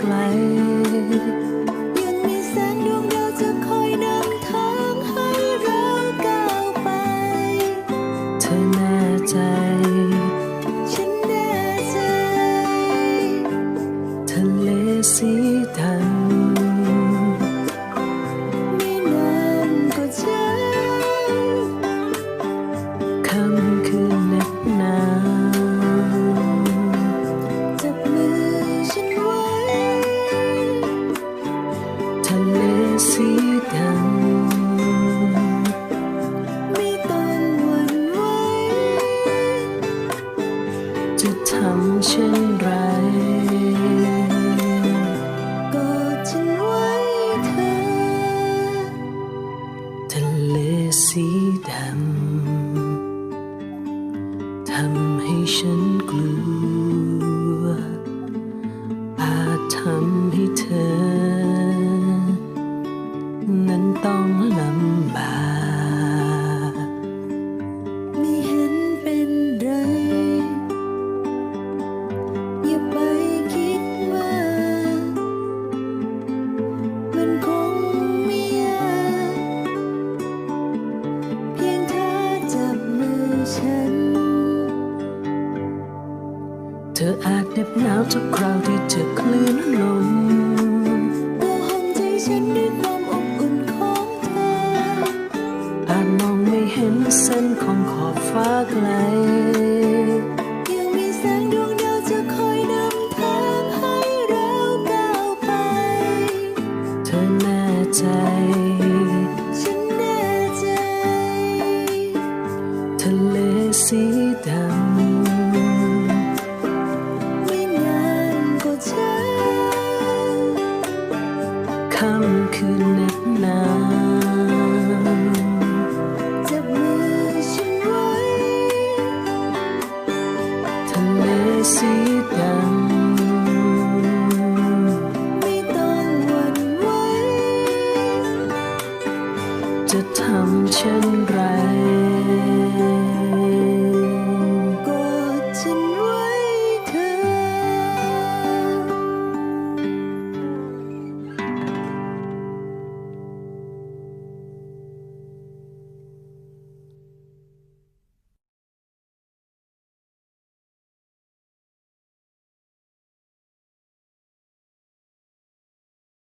ไกล ยังมีแสงดวงดาวจะคอยนำทางให้เราก้าวไป เธอแน่ใจ ฉันแน่ใจ ทะเลสีดา สีดำทำให้ฉันกลัว เธออาจเหน็บหนาวทุกคราวที่เธอคลื่นลมก็ห้องใจฉันด้วยความอบอุ่นของเธออาจมองไม่เห็นเส้นของขอบฟ้าไกล นเหน็บหนาวจับมือฉันไว้ทะเลสีดไม่ต้องหวั่นไหวจะทำฉันร